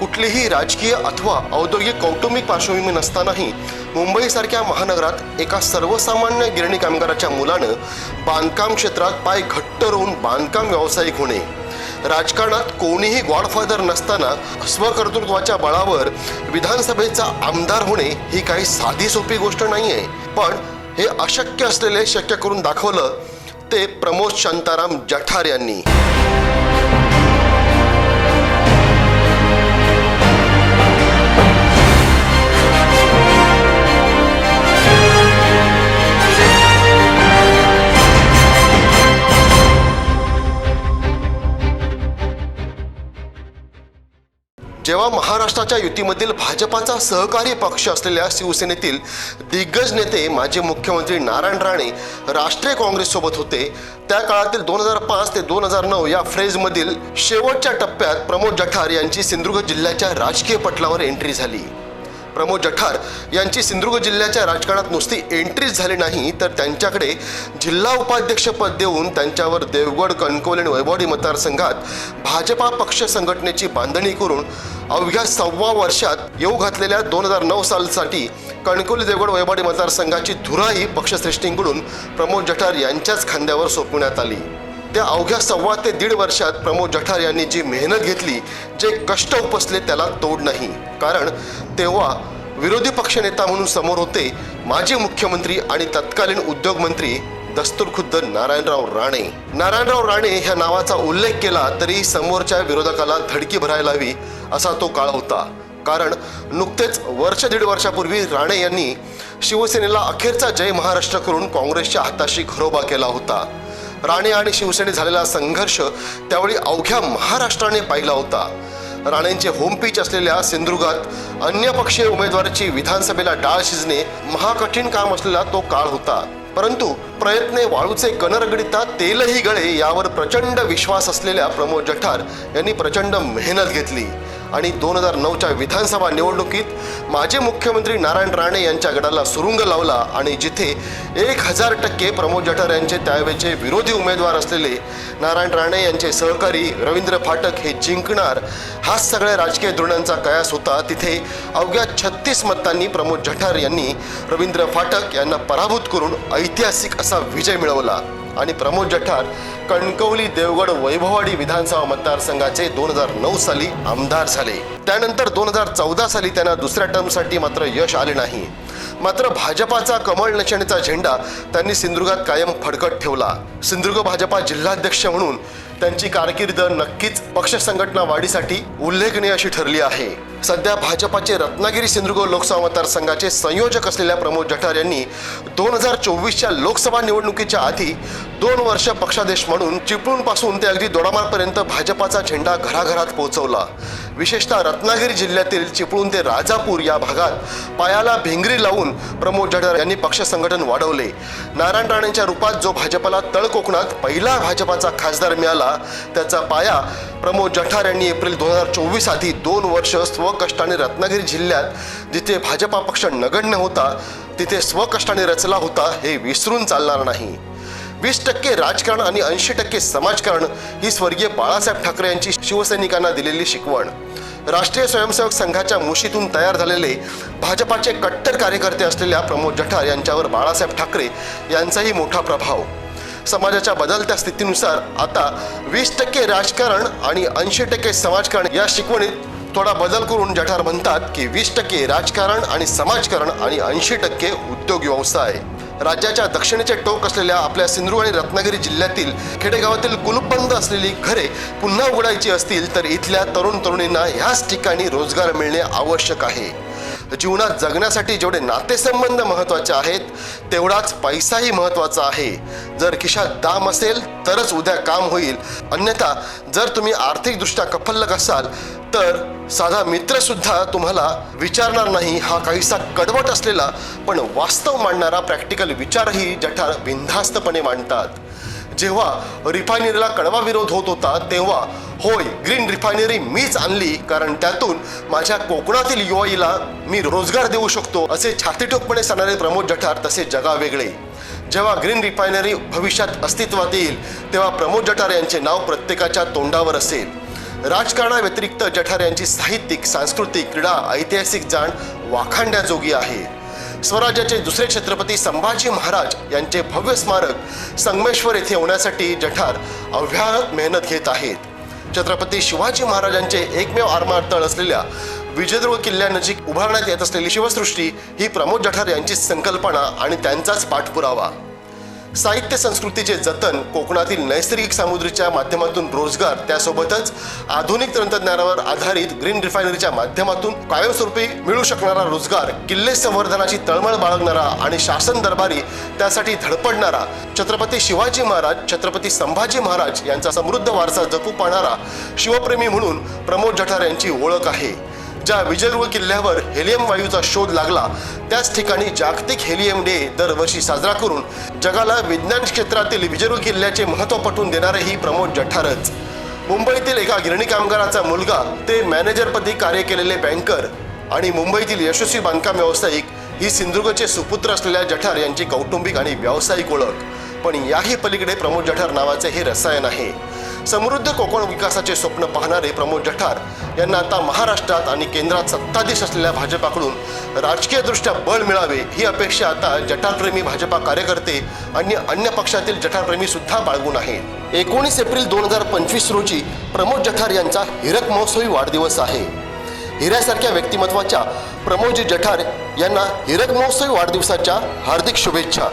कुठलीही राजकीय अथवा औद्योगिक कौटुंबिक पार्श्वभूमी नसतानाही मुंबईसारख्या महानगरात एका सर्वसामान्य गिरणी कामगाराच्या मुलानं बांधकाम क्षेत्रात पाय घट्ट रोवून बांधकाम व्यावसायिक होणे. राजकारणात कोणीही गॉडफादर नसताना स्वकर्तृत्वाच्या बळावर विधानसभेचा आमदार होणे ही काही साधी सोपी गोष्ट नाही आहे पण हे अशक्य असलेले शक्य करून दाखवलं ते प्रमोद शांताराम जठार यांनी. जेव्हा महाराष्ट्राच्या युतीमधील भाजपाचा सहकारी पक्ष असलेल्या शिवसेनेतील दिग्गज नेते माजी मुख्यमंत्री नारायण राणे राष्ट्रीय काँग्रेससोबत होते त्या काळातील दोन हजार पाच ते दोन हजार नऊ या फ्रेजमधील शेवटच्या टप्प्यात प्रमोद जठार यांची सिंधुदुर्ग जिल्ह्याच्या राजकीय पटलावर एंट्री झाली. प्रमोद जठार यांची सिंधुदुर्ग जिल्ह्याच्या राजकारणात नुसती एंट्रीच झाली नाही तर त्यांच्याकडे जिल्हा उपाध्यक्षपद देऊन त्यांच्यावर देवगड कणकवली आणि वैभवडी मतदारसंघात भाजपा पक्ष संघटनेची बांधणी करून अवघ्या सव्वा वर्षात येऊ घातलेल्या दोन हजार नऊ सालसाठी कणकवली देवगड वैभवडी मतदारसंघाची धुराही पक्षश्रेष्ठींकडून प्रमोद जठार यांच्याच खांद्यावर सोपविण्यात आली. त्या अवघ्या सव्वा ते दीड वर्षात प्रमोद जठार यांनी जी मेहनत घेतली जे कष्ट उपसले त्याला तोड नाही. कारण तेव्हा विरोधी पक्षनेता म्हणून समोर होते माजी मुख्यमंत्री आणि तत्कालीन उद्योगमंत्री दस्तूरखुद्द नारायणराव राणे. नारायणराव राणे ह्या नावाचा उल्लेख केला तरी समोरच्या विरोधकाला धडकी भरायला हवी असा तो काळ होता. कारण नुकतेच वर्ष दीड वर्षापूर्वी राणे यांनी शिवसेनेला अखेरचा जय महाराष्ट्र करून काँग्रेसच्या हाताशी घरोबा केला होता. राणे आणि शिवसेने झालेला संघर्ष त्यावेळी अवघ्या महाराष्ट्राने पाहिला होता. राणेंचे होमपीच असलेल्या सिंधुदुर्गात अन्य पक्षीय उमेदवाराची विधानसभेला डाळ शिजणे महाकठीण काम असलेला तो काळ होता. परंतु प्रयत्ने वाळूचे कनरगडिता तेलही गळे यावर प्रचंड विश्वास असलेल्या प्रमोद जठार यांनी प्रचंड मेहनत घेतली. आणि दोन हजार नऊच्या विधानसभा निवडणुकीत माजी मुख्यमंत्री नारायण राणे यांच्या गडाला सुरुंग लावला आणि जिथे एक हजार टक्के प्रमोद जठार यांचे त्यावेळेचे विरोधी उमेदवार असलेले नारायण राणे यांचे सहकारी रवींद्र फाटक हे जिंकणार हाच सगळ्या राजकीय धोरणांचा कयास होता तिथे अवघ्या छत्तीस मतांनी प्रमोद जठार यांनी रवींद्र फाटक यांना पराभूत करून ऐतिहासिक असा विजय मिळवला. आणि प्रमोद जठार कणकवली देवगड वैभववाडी विधानसभा मतदारसंघाचे दोन हजार नऊ साली आमदार झाले. त्यानंतर दोन हजार चौदा साली त्यांना दुसऱ्या टर्मसाठी मात्र यश आले नाही. मात्र भाजपाचा कमळ निशाणीचा झेंडा त्यांनी सिंधुदुर्गात कायम फडकत ठेवला. सिंधुदुर्ग भाजपा जिल्हाध्यक्ष म्हणून त्यांची कारकीर्द नक्कीच पक्ष संघटना वाढीसाठी उल्लेखनीय अशी ठरली आहे. सध्या भाजपाचे रत्नागिरी सिंधुदुर्ग लोकसभा मतदारसंघाचे संयोजक असलेल्या प्रमोद जठार यांनी दोन हजार चोवीसच्या लोकसभा निवडणुकीच्या आधी दोन वर्ष पक्षादेश म्हणून चिपळूणपासून ते अगदी दोडामारपर्यंत भाजपाचा झेंडा घराघरात पोहोचवला. विशेषतः रत्नागिरी जिल्ह्यातील चिपळूण ते राजापूर या भागात पायाला भिंगरी लावून प्रमोद जठार यांनी पक्ष संघटन वाढवले. नारायण राणेंच्या रूपात जो भाजपाला तळकोकणात पहिला भाजपाचा खासदार मिळाला होता त्याचा पाया प्रमोद जठार यांनी एप्रिल दोन हजार चोवीस आधी दोन वर्ष स्वकष्टाने रत्नागिरी जिल्ह्यात जिथे भाजपा पक्ष नगण्य होता तिथे स्वकष्टाने रचला होता हे विसरून चालणार नाही. वीस टक्के राजकारण आणि ऐंशी टक्के समाजकारण ही स्वर्गीय बाळासाहेब ठाकरे यांची शिवसैनिकांना दिलेली शिकवण. राष्ट्रीय स्वयंसेवक संघाच्या मुशीतून तयार झालेले भाजपाचे कट्टर कार्यकर्ते असलेल्या प्रमोद जठार यांच्यावर बाळासाहेब ठाकरे यांचाही मोठा प्रभाव. समाजाच्या बदलत्या स्थितीनुसार आता वीस टक्के राजकारण आणि ऐंशी टक्के समाजकारण या शिकवणीत थोडा बदल करून जठार म्हणतात की वीस टक्के राजकारण आणि समाजकारण आणि ऐंशी टक्के उद्योग व्यवसाय. राज्याच्या दक्षिणेचे टोक असलेल्या आपल्या सिंधुदुर्ग आणि रत्नागिरी जिल्ह्यातील खेडेगावातील कुलूपबंद असलेली घरे पुन्हा उघडायची असतील तर इथल्या तरुण तरुणींना ह्याच ठिकाणी रोजगार मिळणे आवश्यक आहे. जीवनात जगण्यासाठी जेवढे नातेसंबंध महत्त्वाचे आहेत तेवढाच पैसाही महत्त्वाचा आहे. जर खिशात दाम असेल तरच उद्या काम होईल. अन्यथा जर तुम्ही आर्थिकदृष्ट्या कफल्लक असाल तर साधा मित्रसुद्धा तुम्हाला विचारणार नाही हा काहीसा कडवट असलेला पण वास्तव मांडणारा प्रॅक्टिकल विचारही जठार बिनधास्तपणे मांडतात. जेव्हा रिफायनरीला कडवा विरोध होत होता तेव्हा होय ग्रीन रिफायनरी मीच आणली कारण त्यातून माझ्या कोकणातील युवाईला मी रोजगार देऊ शकतो असे छातीठोकपणे सांगणारे प्रमोद जठार तसे जगावेगळे जेव्हा ग्रीन रिफायनरी भविष्यात अस्तित्वात येईल तेव्हा प्रमोद जठार यांचे नाव प्रत्येकाच्या तोंडावर असेल. राजकारणाव्यतिरिक्त जठार यांची साहित्यिक सांस्कृतिक क्रीडा ऐतिहासिक जाण वाखाणण्याजोगी आहे. स्वराज्याचे दुसरे छत्रपती संभाजी महाराज यांचे भव्य स्मारक संगमेश्वर येथे होण्यासाठी जठार अव्याहत मेहनत घेत आहेत. छत्रपती शिवाजी महाराजांचे एकमेव आरमार असलेल्या विजयदुर्ग किल्ल्यानजीक उभारण्यात येत असलेली शिवसृष्टी ही प्रमोद जठार यांची संकल्पना आणि त्यांचाच पाठपुरावा. साहित्य संस्कृतीचे जतन कोकणातील नैसर्गिक सामुद्रीच्या माध्यमातून रोजगार त्यासोबतच आधुनिक तंत्रज्ञानावर आधारित ग्रीन रिफायनरीच्या माध्यमातून कायमस्वरूपी मिळू शकणारा रोजगार किल्ले संवर्धनाची तळमळ बाळगणारा आणि शासन दरबारी त्यासाठी धडपडणारा छत्रपती शिवाजी महाराज छत्रपती संभाजी महाराज यांचा समृद्ध वारसा जपू पाहणारा शिवप्रेमी म्हणून प्रमोद जठार यांची ओळख आहे. ज्या विजयदुर्ग किल्ल्यावर हेलियम वायूचा शोध लागला त्याच ठिकाणी जागतिक हेलियम डे दरवर्षी साजरा करून जगाला विज्ञान क्षेत्रातील विजयदुर्ग किल्ल्याचे महत्त्व पटवून देणारेही प्रमोद जठारच. मुंबईतील एका गिरणी कामगाराचा मुलगा ते मॅनेजरपदी कार्य केलेले बँकर आणि मुंबईतील यशस्वी बांधकाम व्यावसायिक ही सिंधुदुर्गचे सुपुत्र असलेल्या जठार यांची कौटुंबिक आणि व्यावसायिक ओळख. पण याही पलीकडे प्रमोद जठार नावाचे हे रसायन आहे. समृद्ध कोकण विकासाचे स्वप्न पाहणारे प्रमोद जठार यांना आता महाराष्ट्रात आणि केंद्रात सत्ताधीश असलेल्या भाजपाकडून राजकीयदृष्ट्या बळ मिळावे ही अपेक्षा आता जठारप्रेमी भाजपा कार्यकर्ते आणि अन्य पक्षातील जठारप्रेमी सुद्धा बाळगून आहे एकोणीस एप्रिल दोन हजार पंचवीस रोजी प्रमोद जठार यांचा हिरक महोत्सवी वाढदिवस आहे. हिऱ्यासारख्या व्यक्तिमत्वाच्या प्रमोदजी जठार यांना हिरक महोत्सवी वाढदिवसाच्या हार्दिक शुभेच्छा.